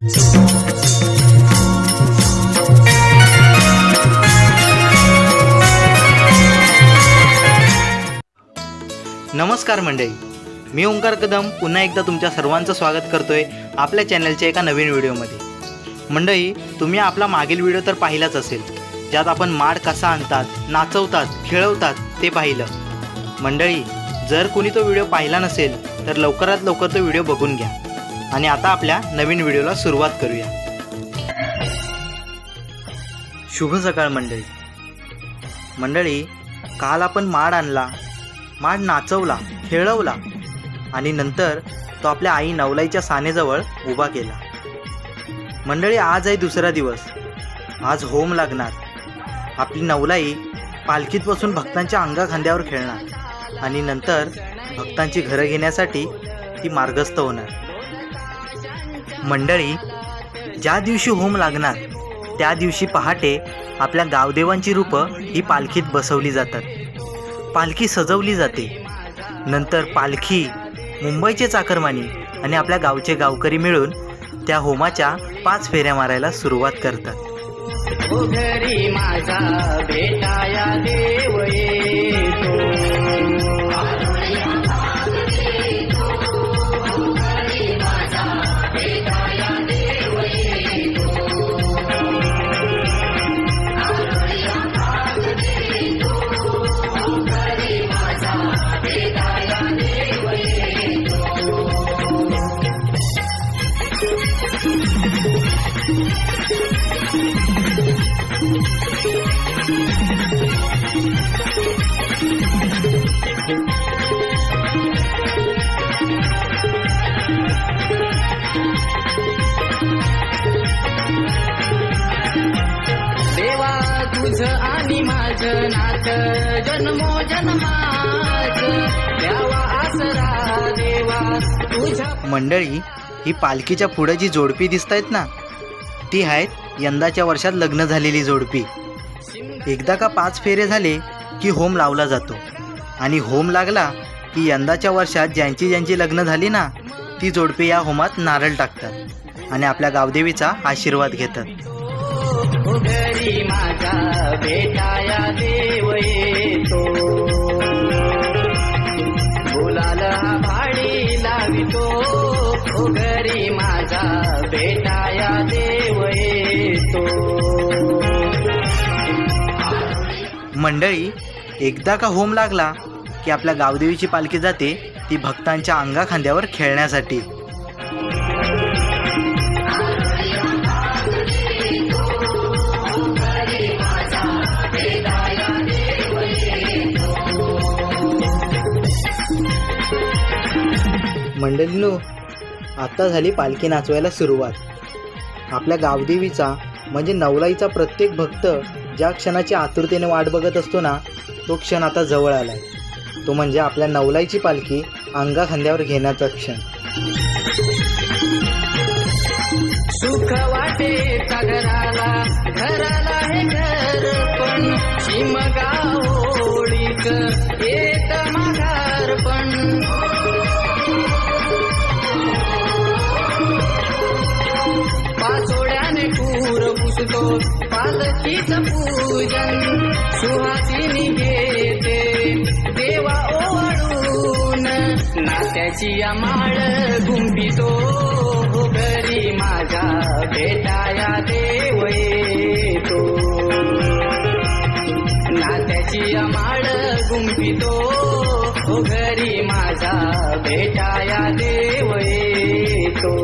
नमस्कार मंडळी. मी ओंकार कदम पुन्हा एकदा तुमच्या सर्वांचं स्वागत करतोय आपल्या चॅनलच्या एका नवीन व्हिडिओमध्ये. मंडळी तुम्ही आपला मागील व्हिडिओ तर पाहिलाच असेल ज्यात आपण माड कसा आणतात नाचवतात खेळवतात ते पाहिलं. मंडळी जर कोणी तो व्हिडिओ पाहिला नसेल तर लवकरात लवकर तो व्हिडिओ बघून घ्या. आणि आता आपल्या नवीन व्हिडिओला सुरुवात करूया. शुभ सकाळ मंडळी. मंडळी काल आपण माड आणला. माड नाचवला खेळवला आणि नंतर तो आपल्या आई नवलाईच्या सानेजवळ उभा केला. मंडळी आज आहे दुसरा दिवस. आज होम लागणार. आपली नवलाई पालखीत बसून भक्तांच्या अंगा खांद्यावर खेळणार आणि नंतर भक्तांची घरं घेण्यासाठी ती मार्गस्थ होणार. मंडळी ज्या दिवशी होम लागणार त्या दिवशी पहाटे आपल्या गावदेवांची रूपं ही पालखीत बसवली जातात. पालखी सजवली जाते. नंतर पालखी मुंबईचे चाकरमानी आणि आपल्या गावचे गावकरी मिळून त्या होमाच्या पाच फेऱ्या मारायला सुरुवात करतात. माझा भेटाया देव जन्मो द्यावा आसरा देवा तुझ्या मंडळी ही पालखीच्या पुढे जी जोडपी दिसत आहेत ना ती आहेत यंदाच्या वर्षात लग्न झालेली जोडपी. एकदा का पाच फेरे झाले की होम लावला जातो. आणि होम लागला की यंदाच्या वर्षात ज्यांची ज्यांची लग्न झाली ना ती जोडपी या होमात नारळ टाकतात आणि आपल्या गावदेवीचा आशीर्वाद घेतात. घरी माझा भेटाया देव येतो. बोलाला भाडी लावितो घरी माझा भेटाया देव येतो. मंडळी एकदा का होम लागला की आपल्या गावदेवीची पालखी जाते ती भक्तांच्या अंगा खांद्यावर खेळण्यासाठी. मंडळीनो आत्ता झाली पालखी नाचवायला सुरुवात. आपल्या गावदेवीचा म्हणजे नवलाईचा प्रत्येक भक्त ज्या क्षणाची आतुरतेने वाट बघत असतो ना तो क्षण आता जवळ आलाय. तो म्हणजे आपल्या नवलाईची पालखी अंगा खांद्यावर घेण्याचा क्षण. सुख वाटे घराला घराला हे घर पण पालखीच पूजन सुहासिनी घेते देवा ओवाळून नात्याची माळ गुंपितो हो घरी माझा भेटाया देव येतो. नात्याची माळ गुंपितो हो घरी माझा भेटाया देव येतो.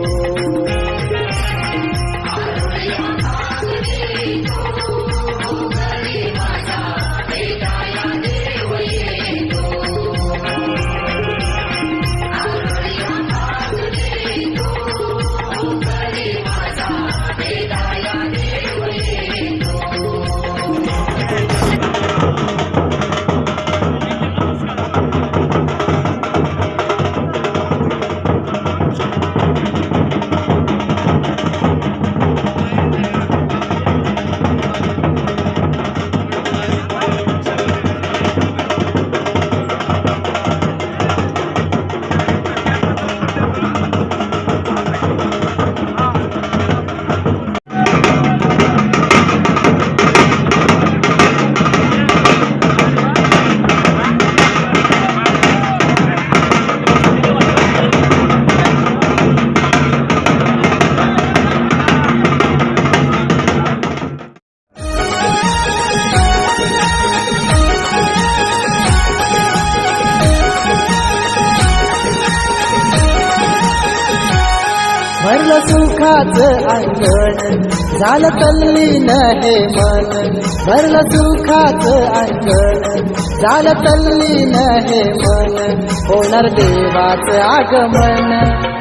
घराच अंगण झालं तल्लीन हे मन भरलं सुखाच अंगण झालं तल्लीन हे मन होणार देवाच आगमन.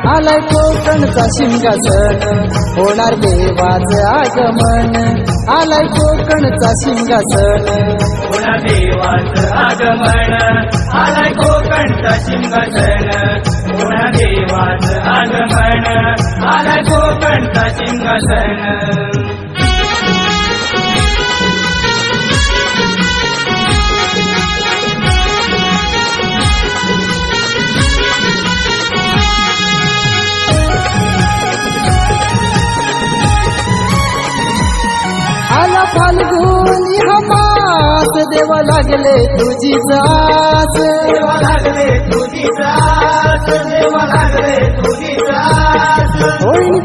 आलाय कोकणचा शिंगासन होणार देवाच आगमन. आलाय कोकणचा शिंगासन होणार देवाच आगमन. आलाय कोकणचा सिंहासन पुन्हा देवाचं आगमन. आलाय कोकणचा सिंहासन. आला फाल्गुनी हमास देव लागले तुझी सास. देवा लागले होईल सास देवा लागले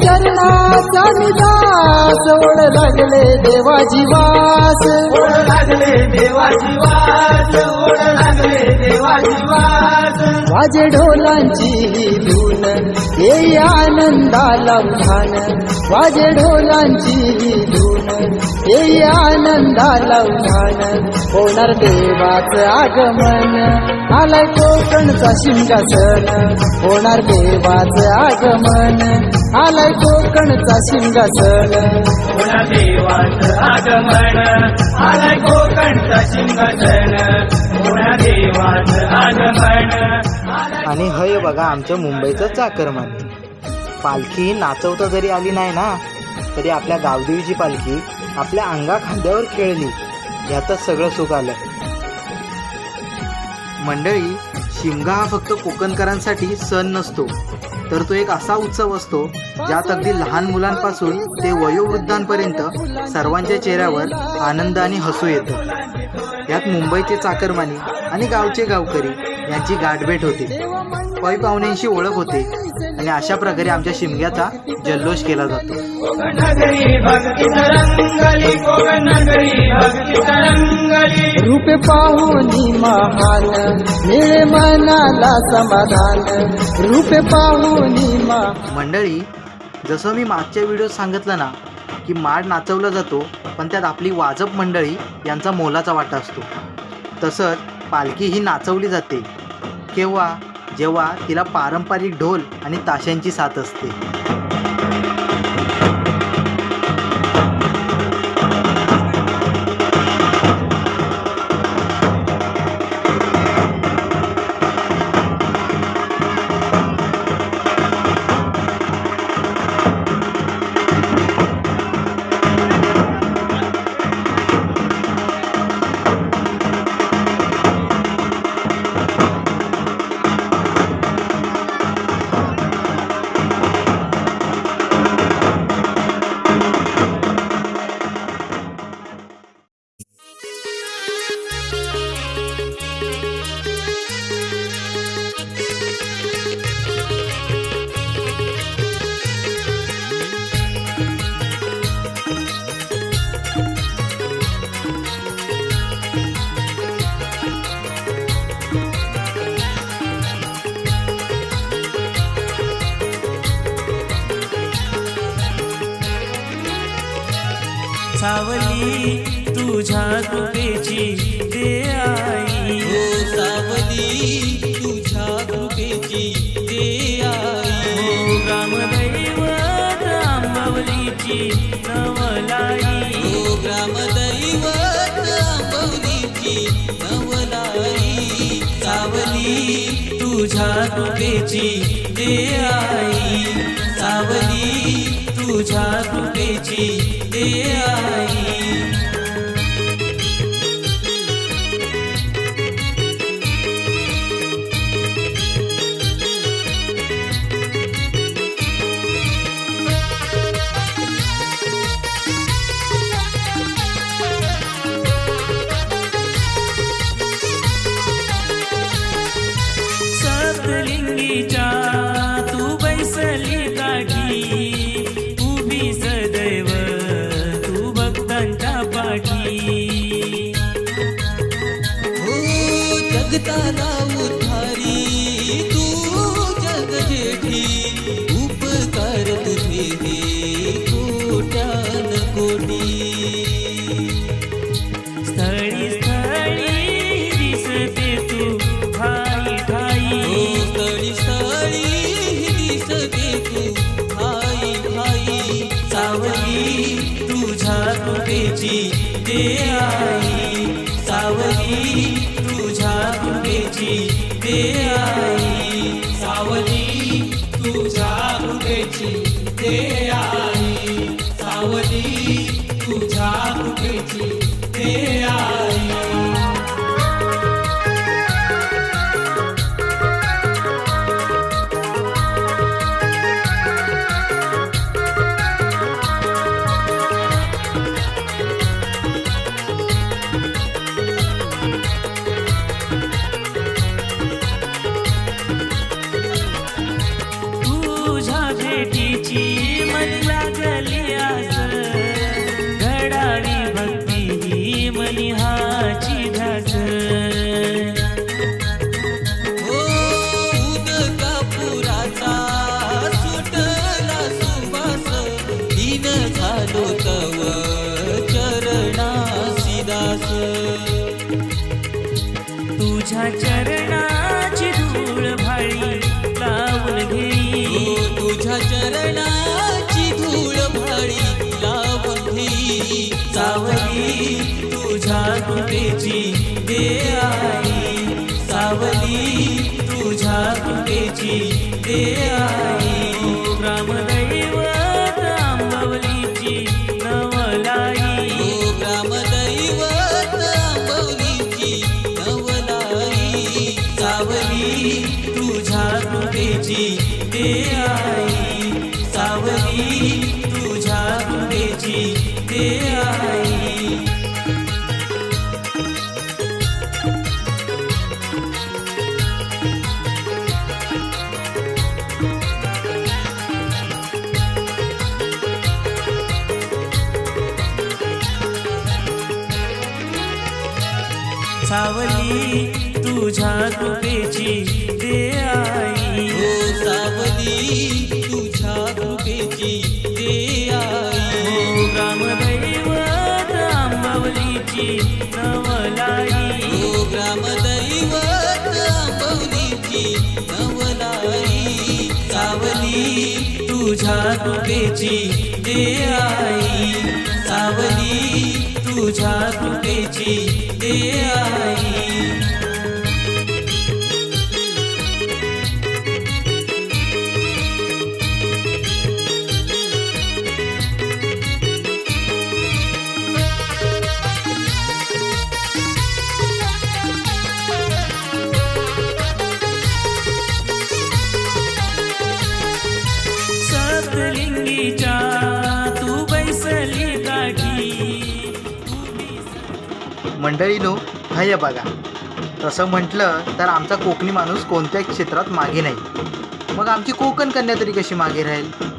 चरणाचा निदास ओढ लागले देवाची वास ओढ लागले देवाची वास ओढ लागले देवाची वास वाजे ढोलांची धून येई आनंदाला उधान वाजे ढोलांची धून येई आनंदाला उधान होणार देवाचं आगमन. आलाय कोकणचा शिंगासन होणार देवाचं आगमन. आलाय कोकणचा शिंगासन पुन्हा देवाचं आगमन. आलाय कोकणचा सिंहासन पुन्हा देवाचं आगमन. आणि हय बघा आमच्या मुंबईचं चाकरमान. पालखी नाचवता जरी आली नाही ना तरी आपल्या गावदेवीची पालखी आपल्या अंगा खांद्यावर खेळली. यातच सगळं सुख आलं. मंडळी शिमगा हा फक्त कोकणकरांसाठी सण नसतो तर तो एक असा उत्सव असतो ज्यात अगदी लहान मुलांपासून ते वयोवृद्धांपर्यंत सर्वांच्या चेहऱ्यावर आनंद आणि हसू येतं. यात मुंबईचे चाकरमानी आणि गावचे गावकरी यांची गाठभेट होते. पै पाहुण्यांशी ओळख होते. आणि अशा प्रकारे आमच्या शिमग्याचा जल्लोष केला जातो. रूपे पाहुनी महान मिळे मनाला समाधान. रूपे पाहुनी मंडळी जसं मी मागच्या व्हिडिओत सांगितलं ना की माड नाचवला जातो पण त्यात आपली वाजप मंडळी यांचा मोलाचा वाटा असतो. तसंच पालखी ही नाचवली जाते. केव्हा? जेव्हा तिला पारंपरिक ढोल आणि ताशांची साथ असते. आंबवलीची नवलाई ग्रामदैवत आंबवलीची नवलाई. सावली तुझ्या कृपेची दे आई. सावली तुझ्या कृपेची दे आई. ते तुझी दे आई. कृपेची दे आई. हो सावली तुझ्या कृपेची ते आई. हो ग्रामदैवत आंबवलीची नवलाई. हो ग्रामदैवत आंबवलीची नवलाई. सावली तुझ्या कृपेची दे आई. सावली तुझ्या कृपेची दे आई. मंडळीनो ध्येय बघा. तसं म्हटलं तर आमचा कोकणी माणूस कोणत्याही क्षेत्रात मागे नाही. मग आमची कोकण कन्या तरी कशी मागे राहील?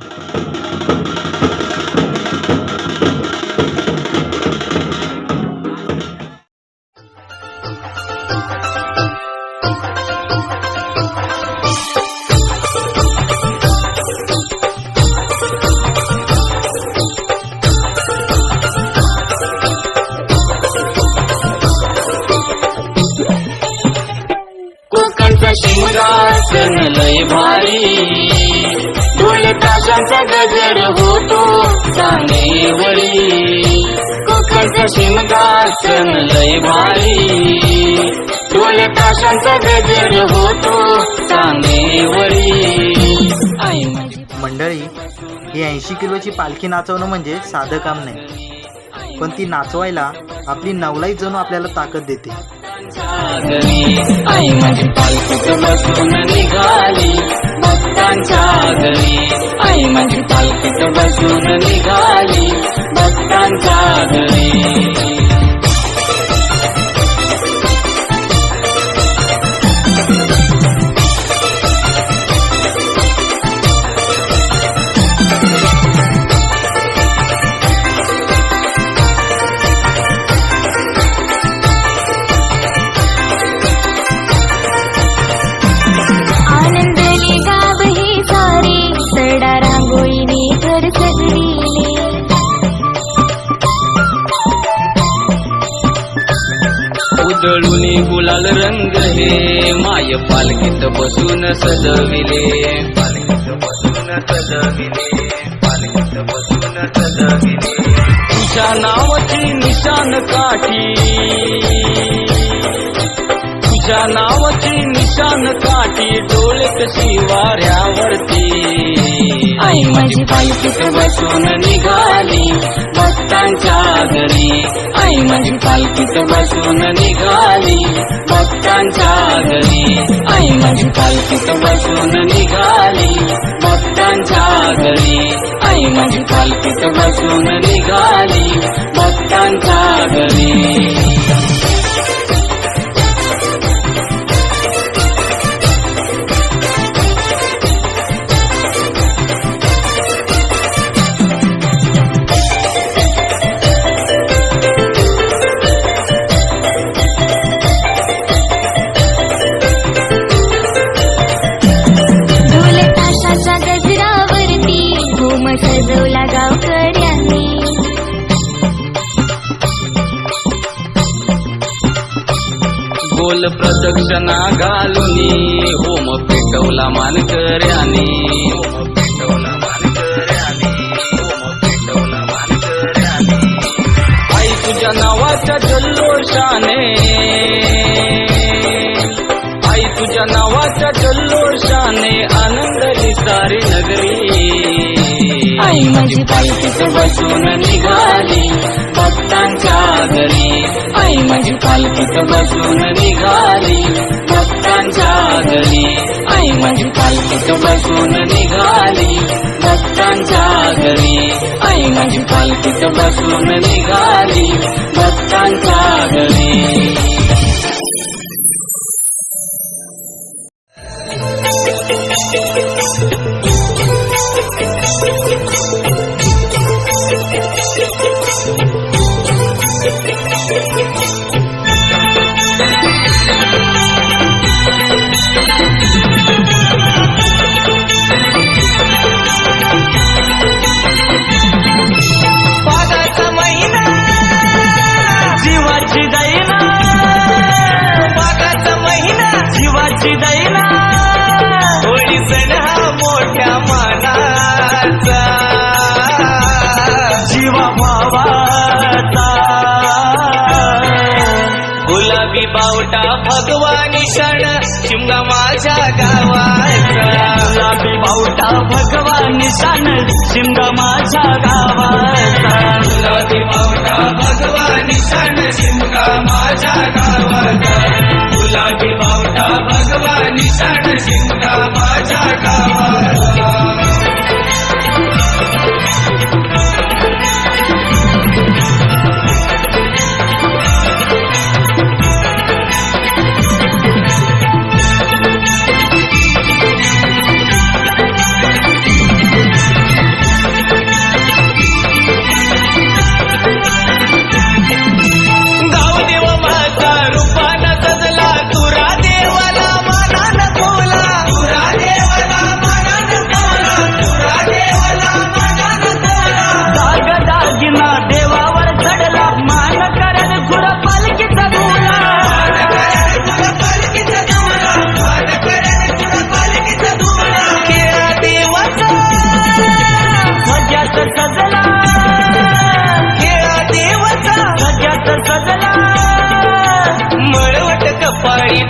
ताशांचा होतो चांदेवळी कोकणचा शिमगासन लय भारी ढोल ताशांचा गजर होतो चांदेवळी आई मंडळी ही ऐंशी किलोची पालखी नाचवणं म्हणजे साधं काम नाही. पण ती नाचवायला आपली नवलाई जणू आपल्याला ताकद देते. आई माझी पालखीत बसून निघाली भक्तांच्या घरी आई माझी पालखीत बसून निघाली. भक्तांच्या घरी गुलाल रंग हे माय पालखीत बसून सजविले. पालखीत बसून सजविले पालखीत बसून तुझ्या नावाची निशान काठी. तुझ्या नावाची निशान काठी डोळे कशी वाऱ्यावरती आई माझी पालखीत बसून निघाली भक्तांच्या घरी. आई माझी पालखीत बसून निघाली भक्तांच्या घरी. आई माझी पालखीत बसून निघाली भक्तांच्या घरी. आई माझी पालखीत बसून निघाली भक्तांच्या घरी. प्रदक्षिणा घालुनी. होम पेटवला मानकऱ्याने. आई तुझ्या नावाच्या जल्लोषाने. आई तुझ्या नावाच्या जल्लोषाने आनंदली सारी नगरी. आई माझी तिथे बसून निघाली. भक्तांच्या घरी आई माझी पालखीत बसून निघाली. भक्तांच्या घरी आई माझी पालखीत बसून निघाली. भक्तांच्या घरी आई माझी पालखीत बसून निघाली. भक्तांच्या घरी Thank you. जीवाची दैना. होळी सण हा मोठ्या मानाचा. जीवा भावाचा गुलाबी बावटा भगवानी क्षण शिमगा माझ्या गावाचा. गुलाबी बावटा भगवानी क्षण शिमगा माझ्या गावाचा. गुलाबी बावटा भगवानी क्षण शिमगा माझ्या गावाचा. गुलाबी बावटा भगवानी सण शिंगा माझ्या गावाला.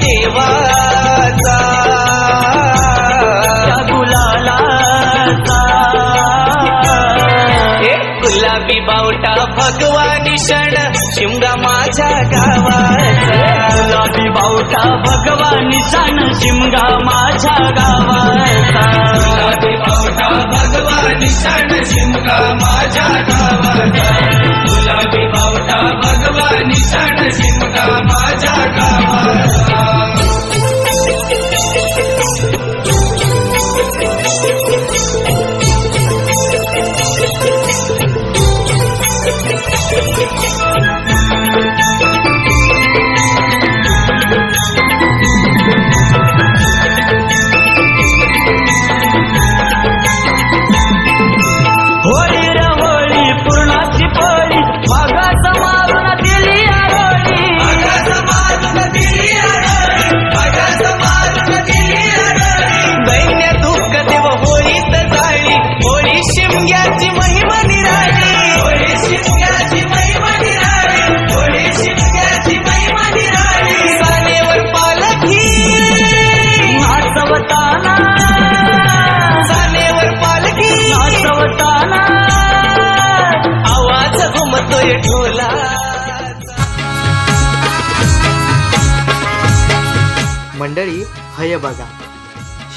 देवाचा गुलालाचा. गुलाबी बावटा भगवानी क्षण शिमगा माझ्या गावाचा. गुलाबी बावटा भगवानी क्षण शिमगा माझ्या गावाचा. गुलाबी बावटा भगवानी क्षण शिमगा माझ्या गावाचा. गुलाबी बावटा भगवानी क्षण शिमगा माझ्या गावाचा. होळी रे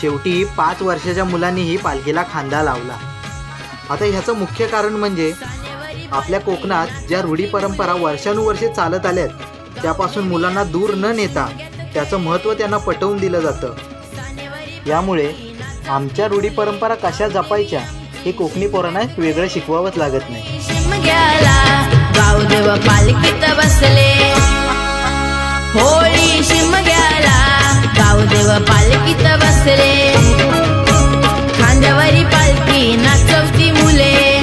शेवटी पाच वर्षाच्या मुलांनीही पालखीला खांदा लावला. आता ह्याचं मुख्य कारण म्हणजे आपल्या कोकणात ज्या रूढी परंपरा वर्षानुवर्षे चालत आल्यात त्यापासून मुलांना दूर न नेता त्याचं महत्त्व त्यांना पटवून दिलं जातं. यामुळे आमच्या रूढी परंपरा कशा जपायच्या हे कोकणी पोरांना वेगळं शिकवावंच लागत नाही. होळी शिमग्याला गावदेव पालखीत बसले. खांद्यावरी पालखी नाचवती मुले.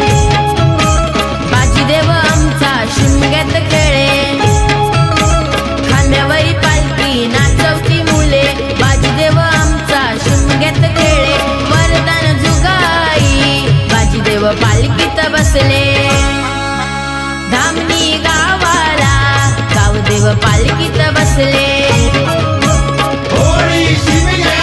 बाजीदेव आमचा शिमग्यात खेळे. खांद्यावरी पालखी नाचवती मुले. बाजीदेव आमचा शिमग्यात खेळे. वरदान जुगाई बाजीदेव पालखीत बसले. पालखीत बसले. होळी शिमग्याला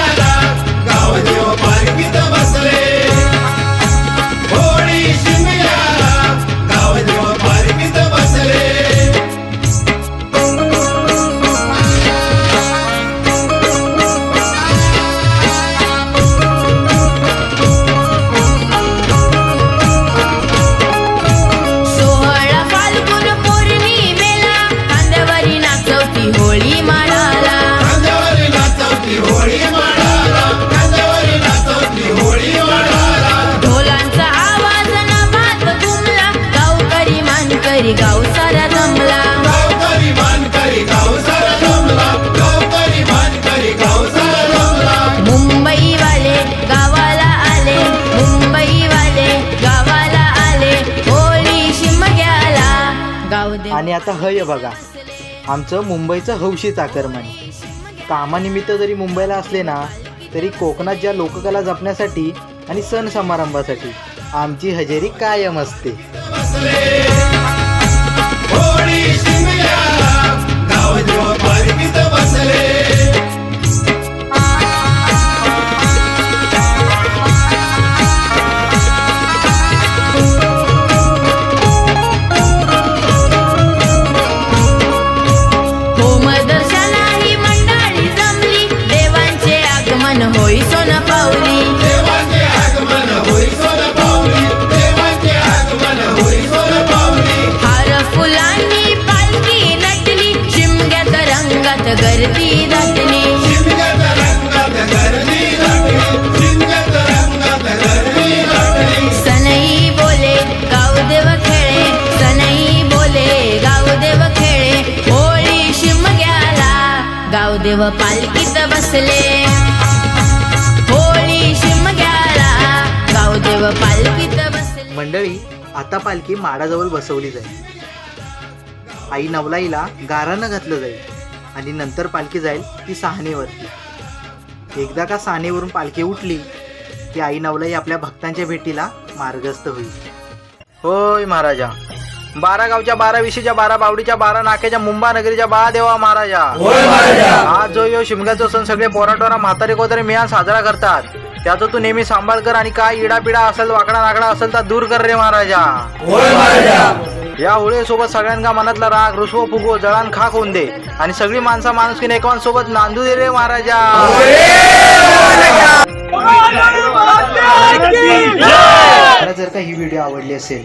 मानकरी गाव सारा जमला. गावकरी मानकरी गाव सारा जमला. गावकरी मानकरी गाव सारा जमला. मुंबई वाले गावाला आले. मुंबई वाले गावाला आले. होळी शिमग्याला. गावदेव आणि आता हय बघा. आमचं मुंबईचं हौशीच आक्रमण कामानिमित्त जरी मुंबईला असले ना तरी कोकणात ज्या लोककला जपण्यासाठी आणि सण समारंभासाठी आमची हजेरी कायम असते. होळी शिमग्याला. गावदेव पालखीत बसले पालखीत बसले. होळी शिमग्याला गावदेव पालखीत बसले. मंडळी आता पालखी माडाजवळ बसवली जाईल. आई नवलाईला गारानं घातलं जाईल आणि नंतर पालखी जाईल ती सहानेवरती एकदा का सहानेवरून पालखी उठली की आई नवलाई आपल्या भक्तांच्या भेटीला मार्गस्थ होईल. होय महाराजा. बारा गावच्या बारा विशीच्या बारा बावडीच्या बारा नाक्याच्या मुंबा नगरीच्या बाळा देवा महाराजा. आज जो यो शिमग्याचा सण सगळे पोराटोरा म्हातारे कोतारे मिळून साजरा करतात. त्याचा तू नेहमी सांभाळ कर आणि काय इडापिडा असेल वाकडा नाकडा असेल तर दूर कर रे महाराजा. या होळी सोबत सगळ्यांना मनातला राग रुसवो फुगो जळान खाक होऊन दे. आणि सगळी माणसं माणुसकीने एकमेकांसोबत नांदू दे रे महाराजा. जर का ही व्हिडिओ आवडली असेल